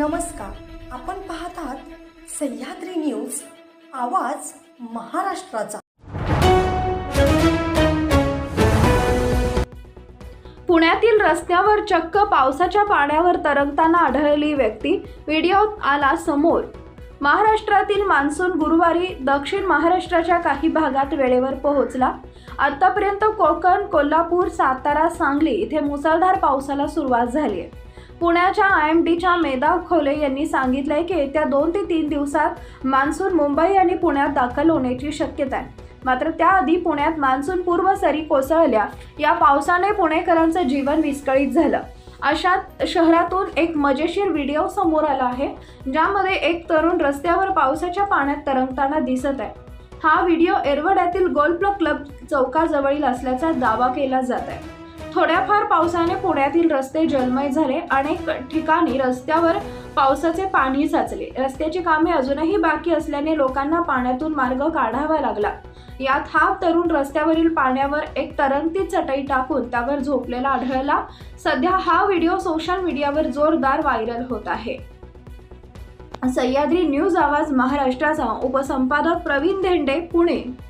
नमस्कार. आपण पाहत आहात सह्याद्री न्यूज आवाज महाराष्ट्राचा. पुण्यातील रस्त्यावर चक्क पावसाच्या पाण्यावर तरंगताना आढळलेली व्यक्ती. व्हिडिओत आला समोर. महाराष्ट्रातील मान्सून गुरुवारी दक्षिण महाराष्ट्राच्या काही भागात वेळेवर पोहोचला. आतापर्यंत कोकण कोल्हापूर सातारा सांगली इथे मुसळधार पावसाला सुरुवात झाली आहे. पुण्याच्या आय एम डीच्या मेधा खोले यांनी सांगितलंय की येत्या दोन ते तीन दिवसात मान्सून मुंबई आणि पुण्यात दाखल होण्याची शक्यता आहे. मात्र त्याआधी पुण्यात मान्सून पूर्व सरी कोसळल्या. या पावसाने पुणेकरांचं जीवन विस्कळीत झालं. अशात शहरातून एक मजेशीर व्हिडिओ समोर आला आहे ज्यामध्ये एक तरुण रस्त्यावर पावसाच्या पाण्यात तरंगताना दिसत आहे. हा व्हिडिओ एरवड्यातील गोल्फ क्लब चौकाजवळील असल्याचा दावा केला जात आहे. थोड्याफार पावसाने पुण्यातील रस्ते जलमय झाले. अनेक ठिकाणी रस्त्यावर पावसाचे पाणी साचले. रस्त्याची कामे अजूनही बाकी असल्याने लोकांना पाण्यातून मार्ग काढावा लागला. यात हा तरुण रस्त्यावरील पाण्यावर एक तरंगती चटई टाकून त्यावर झोपलेला आढळला. सध्या हा व्हिडिओ सोशल मीडियावर जोरदार व्हायरल होत आहे. सह्याद्री न्यूज आवाज महाराष्ट्राचा. उपसंपादक प्रवीण धेंडे पुणे.